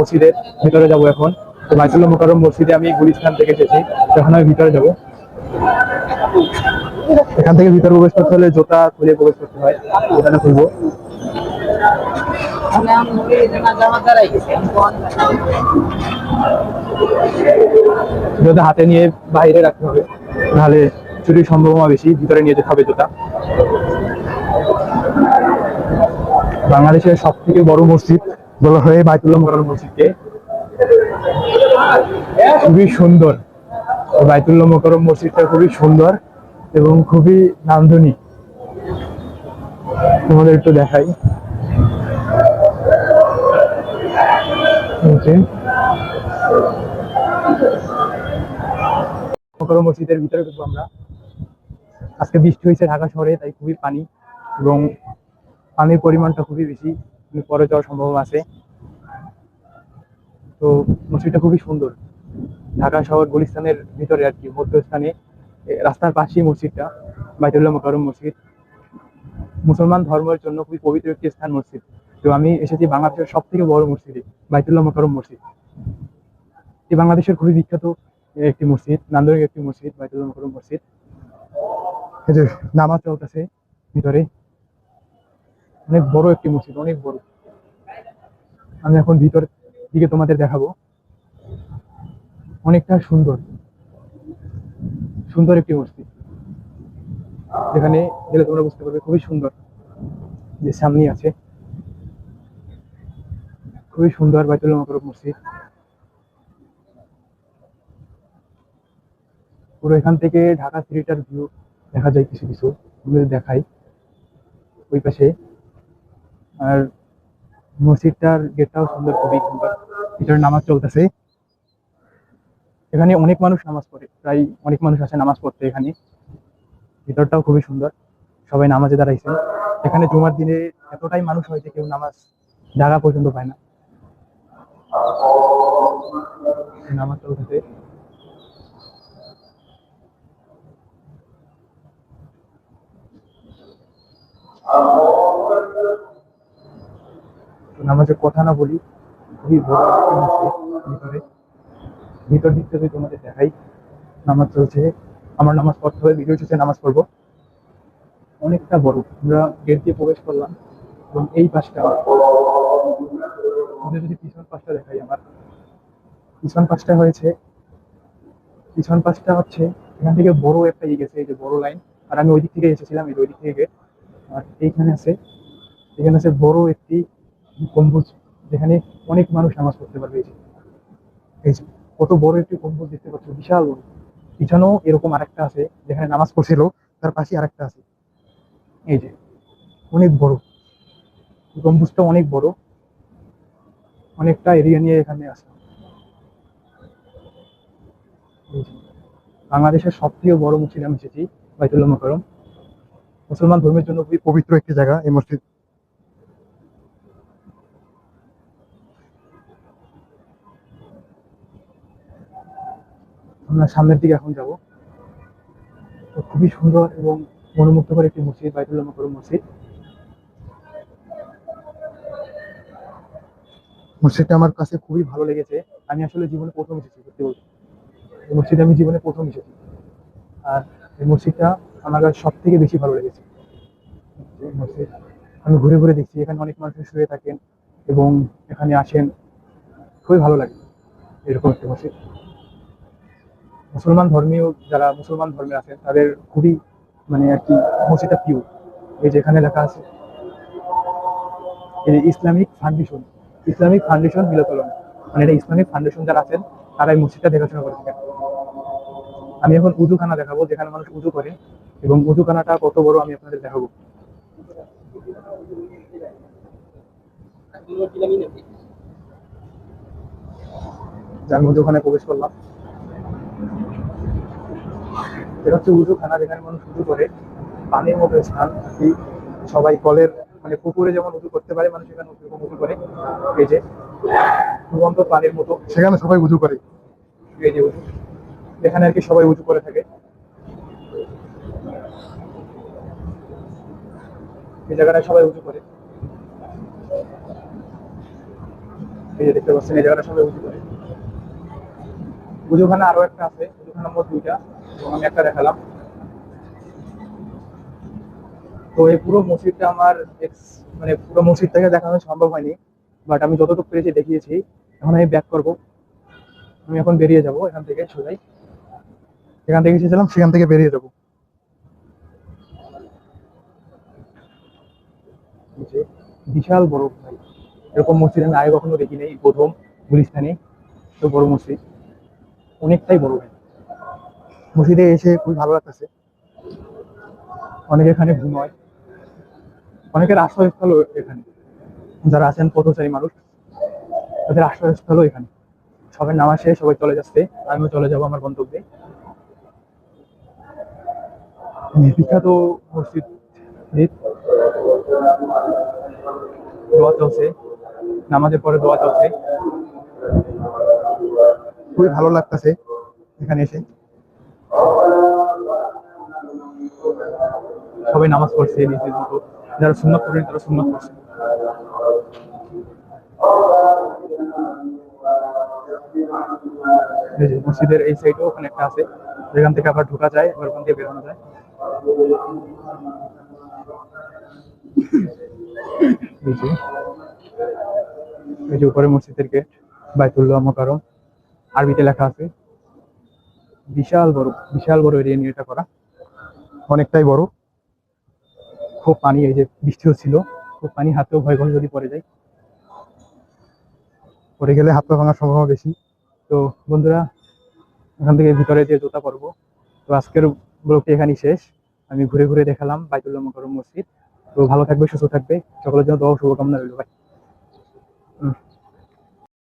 মসজিদের ভিতরে যাব এখন। তো বাইতুল্লাহ মোকাররম মসজিদে আমি গুলিস্তান থেকে এসেছি এখন আমি ভিতরে যাব। এখান থেকে ভিতরে প্রবেশ করতে হলে জুতা খুলে প্রবেশ করতে হয় জুতাটা খুলবো। জুতা হাতে নিয়ে বাইরে রাখতে হবে, নাহলে চুরির সম্ভাবনা বেশি, ভিতরে নিয়ে যেতে হবে জুতা। বাংলাদেশের সব থেকে বড় মসজিদ বলা হয় বাইতুল্লাহ মোকাররম মসজিদকে। খুবই সুন্দর। বাইতুল্লাহ মোকাররম মসজিদটা খুবই সুন্দর এবং খুবই নান্দনিক। তোমাদের একটু দেখাই। মোকাররম মসজিদের ভিতরে ঢুকবো আমরা। আজকে বৃষ্টি হয়েছে ঢাকা শহরে, তাই খুবই পানি এবং পানির পরিমাণটা খুবই বেশি। পরে যাওয়ার সম্ভাবনা আছে। তো মসজিদটা খুবই সুন্দর। ঢাকা শহর গুলিস্তানের ভিতরে আর কি, মধ্যস্থানে রাস্তার পাশেই মসজিদটা, বাইতুল্লাহ মোকাররম মসজিদ। মুসলমান ধর্মের জন্য খুবই পবিত্র একটি স্থান মসজিদ। তো আমি এসেছি বাংলাদেশের সব থেকে বড় মসজিদে, বাইতুল্লাহ মোকাররম মসজিদ। এই বাংলাদেশের খুবই বিখ্যাত একটি মসজিদ, নান্দনিক একটি মসজিদ, বাইতুল্লাহ মোকাররম মসজিদ। নামাজ চলতেছে ভিতরে। অনেক বড় একটি মসজিদ, অনেক বড়। আমি এখন ভিতর দিকে তোমাদের দেখাবো। অনেকটা সুন্দর সুন্দর একটি মসজিদ। যেখানে গেলে তোমরা বুঝতে পারবে খুবই সুন্দর যে সামনে আছে। খুবই সুন্দর বাইতুল মকরব মসজিদ। পুরো এখান থেকে ঢাকা সিটিটার ভিউ দেখা যায় কিছু কিছু দেখাই। ওই পাশে আর মসজিদটার গেটটাও সুন্দর, খুবই সুন্দর। ভিতরে নামাজ চলতেছে। এখানে অনেক মানুষ নামাজ পড়ে, প্রায় অনেক মানুষ আসে নামাজ পড়তে এখানে। ভিতরটাও খুবই সুন্দর, সবাই নামাজে দাঁড়াইছেন। এখানে জুমার দিনে এতটাই মানুষ হয় যে কেউ নামাজ জায়গা পর্যন্ত পায় না। নামাজ চলতেছে। নামাজের কথা না বলি, খুবই বড় ভিতরে। ভিতর দিক থেকে তোমাদের দেখাই, নামাজ চলছে। আমার নামাজ পড়তে হবে, ভিডিও শেষে নামাজ পড়ব। অনেকটা বড়, আমরা গেট দিয়ে প্রবেশ করলাম এবং এই পাশটা ওদের যদি পিছন পাশটা দেখাই আমার। পিছন পাশটা হয়েছে, পিছন পাশটা হচ্ছে, এখান থেকে বড় একটা ইয়ে গেছে, এই যে বড় লাইন। আর আমি ওই দিক থেকে এসেছিলাম, এই ওই দিক থেকে গেট। আর এইখানে আছে, এখানে আছে বড় একটি গম্বুজ যেখানে অনেক মানুষ নামাজ পড়তে পারবে। এই যে কত বড় একটি গম্বুজ দেখতে পাচ্ছ, বিশাল বড়। পিছনেও এরকম আরেকটা আছে, যেখানে নামাজ পড়ছিল, তার পাশে আরেকটা আছে। এই যে, অনেক বড়। গম্বুজটা অনেক বড়। অনেকটা এরিয়া নিয়ে এখানে আছে। বাংলাদেশের সব থেকে বড় মসজিদ আমি এসেছি, বাইতুল্লাহ মোকারম। মুসলমান ধর্মের জন্য খুবই পবিত্র একটি জায়গা এই মসজিদ। আমরা সামনের দিকে এখন যাব। তো খুবই সুন্দর এবং মনোমুগ্ধকর একটি মসজিদ, বাইতুল্লাহ মোকারম মসজিদ। মসজিদটা আমার কাছে খুবই ভালো লেগেছে। আমি আসলে জীবনে প্রথম এসেছি, সত্যি বলতে। এই মসজিদে আমি জীবনে প্রথম এসেছি। আর এই মসজিদটা আমার কাছে সব থেকে বেশি ভালো লেগেছে। মসজিদ আমি ঘুরে ঘুরে দেখছি, এখানে অনেক মানুষ শুয়ে থাকেন এবং এখানে আসেন। খুবই ভালো লাগে এরকম একটা মসজিদ। মুসলমান ধর্মীয় যারা মুসলমান ধর্মে আছে, তাদের খুবই মানে আর কি মসজিদটা পিউ এই যেখানে লেখা আছে, এই ইসলামিক ফাউন্ডেশন ইসলামিক ফাউন্ডেশন মিলতলন মানে এটা ইসলামিক ফাউন্ডেশন যারা আছেন, তারা এই মসজিদটা দেখাশোনা করে থাকেন। আমি এখন উজুখানা দেখাবো, যেখানে মানুষ উজু করে, এবং উজুখানাটা কত বড় আমি আপনাদের দেখাবো। যার মধ্যে ওখানে প্রবেশ করলাম। এটা হচ্ছে উঁচু উজুখানা যেখানে মানুষ উজু করে পানির মতো স্থান সবাই কলের মানে পুকুরে যেমন উজু করতে পারে মানুষ এখানে ওরকম উজু করে। এই যে পানির মতো। সেখানে সবাই উজু করে। এই যে উজু এখানে আর কি সবাই উজু করে থাকে। এই জায়গাটায় সবাই উজু করে। এই যে দেখতে পাচ্ছেন এই জায়গাটা সবাই উঁচু করে। উজুখানা আরও একটা আছে উজুখানা মোট দুইটা। আমি একটা দেখালাম। তো এই পুরো মসজিদটা আমার মানে পুরো মসজিদটাকে দেখানো সম্ভব হয়নি বাট আমি যতটুকু পেরেছি দেখিয়েছি। এখন আমি ব্যাক করব। আমি এখন বেরিয়ে যাব এখান থেকে সোজাই। এখান থেকে এসেছিলাম সেখান থেকে বেরিয়ে যাব। বিশাল বড় ভাই। এরকম মসজিদ আমি আগে কখনো দেখি নাই প্রথম গুলিস্তানে। তো বড় মসজিদ। অনেকটাই বড় ভাই মসজিদে এসে খুবই ভালো লাগতেছে। অনেকে এখানে ঘুমায় অনেকের আশ্রয়স্থল এখানে। যারা আছেন পথচারী মানুষ, তাদের আশ্রয়স্থলও এখানে। সবাই নামাজ শেষে সবাই চলে যাচ্ছে। আমিও চলে যাব আমার গন্তব্যে। বিখ্যাত মসজিদ। দোয়া চলছে। নামাজের পরে দোয়া চলছে। খুবই ভালো লাগতেছে এখানে এসে। সবাই নামাজ পড়ছে নিজের যারা সুন্নত করেন তারা সুন্নত করছে এই যে মসজিদের এই সাইডেও ওখানে একটা আছে। যেখান থেকে আবার ঢোকা যায়, আবার ওখান থেকে বেরোনো যায়। এই যে উপরে মসজিদের গেট বাইতুল্লাহ মোকারম আরবিতে লেখা আছে। বিশাল বড় বিশাল বড় এরিয়া নিয়ে এটা করা। অনেকটাই বড়। খুব পানি, এই যে বৃষ্টি হচ্ছিল খুব পানি, হাতেও ভয় করে যদি পড়ে যায়। পড়ে গেলে হাত পা ভাঙার সম্ভাবনা বেশি। তো বন্ধুরা, এখান থেকে ভিতরে যে জুতা পরবো। তো আজকের ব্লগটি এখানেই শেষ। আমি ঘুরে ঘুরে দেখালাম বাইতুল্লাহ মোকারম মসজিদ। তো ভালো থাকবে, সুস্থ থাকবে। সকলের জন্য দোয়া শুভকামনা রইল। ভাই